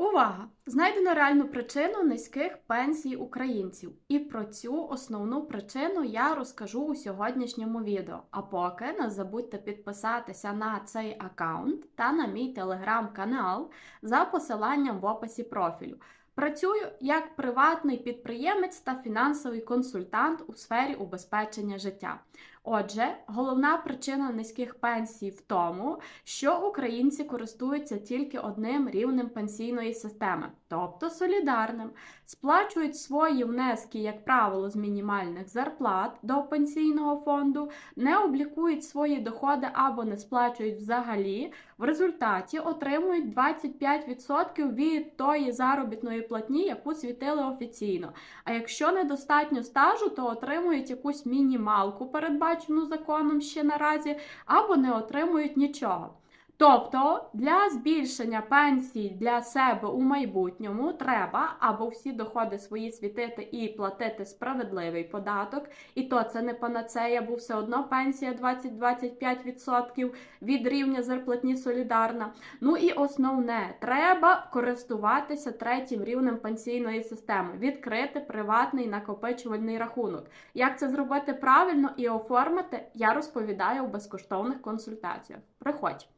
Увага! Знайдено реальну причину низьких пенсій українців. І про цю основну причину я розкажу у сьогоднішньому відео. А поки не забудьте підписатися на цей аккаунт та на мій телеграм-канал за посиланням в описі профілю. Працюю як приватний підприємець та фінансовий консультант у сфері убезпечення життя. Отже, головна причина низьких пенсій в тому, що українці користуються тільки одним рівнем пенсійної системи, тобто солідарним, сплачують свої внески, як правило, з мінімальних зарплат до пенсійного фонду, не облікують свої доходи або не сплачують взагалі. В результаті отримують 25% від тої заробітної платні, яку світили офіційно. А якщо недостатньо стажу, то отримують якусь мінімалку, передбачену законом ще наразі, або не отримують нічого. Тобто для збільшення пенсій для себе у майбутньому треба або всі доходи свої світити і платити справедливий податок, і то це не панацея, бо все одно пенсія 20-25% від рівня зарплатні солідарна. Ну і основне, треба користуватися третім рівнем пенсійної системи, відкрити приватний накопичувальний рахунок. Як це зробити правильно і оформити, я розповідаю у безкоштовних консультаціях. Приходь.